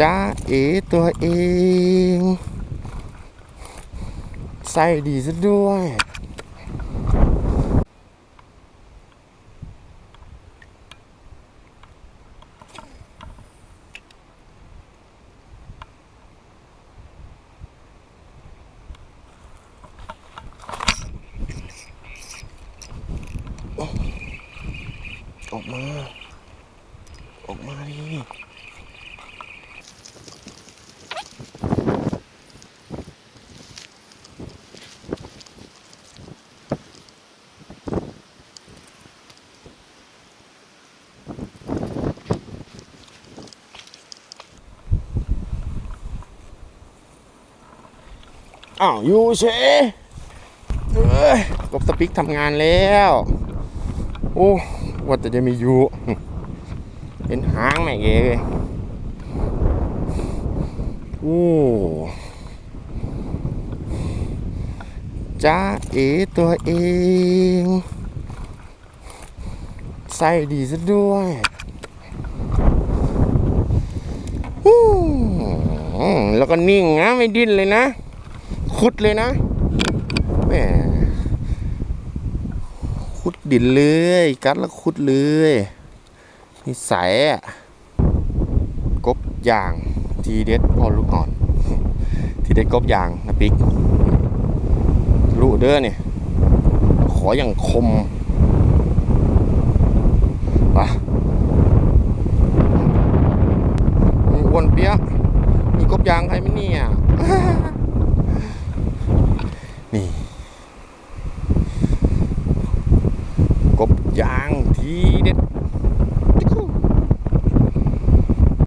จ้าเอตัวเอง ใส่ดีซะด้วย ออกมา ออกมาดิ อ้าวอยู่เฉยเอ้ยกบสปิกทำงานแล้ว โอ้ว่าแต่จะมีอยู่เป็นหางแม่เองเลยโอ้จ้าเอตัวเอง ใส่ดีซะด้วยฮึแล้วก็นิ่งนะ ไม่ดิ้นเลยนะ คุดเลยนะแหมคุดดินเลย กัดแล้วคุดเลยนิสัยอะกบยางทีเด็ดพอลูกอ่อน ทีเด็ดกบยางนะปิ๊กรู้เด้อเนี่ยขออย่างคมปะมีอ้วนเปี้ยมีกบยางใครไหมเนี่ย กบยางทีเด็ด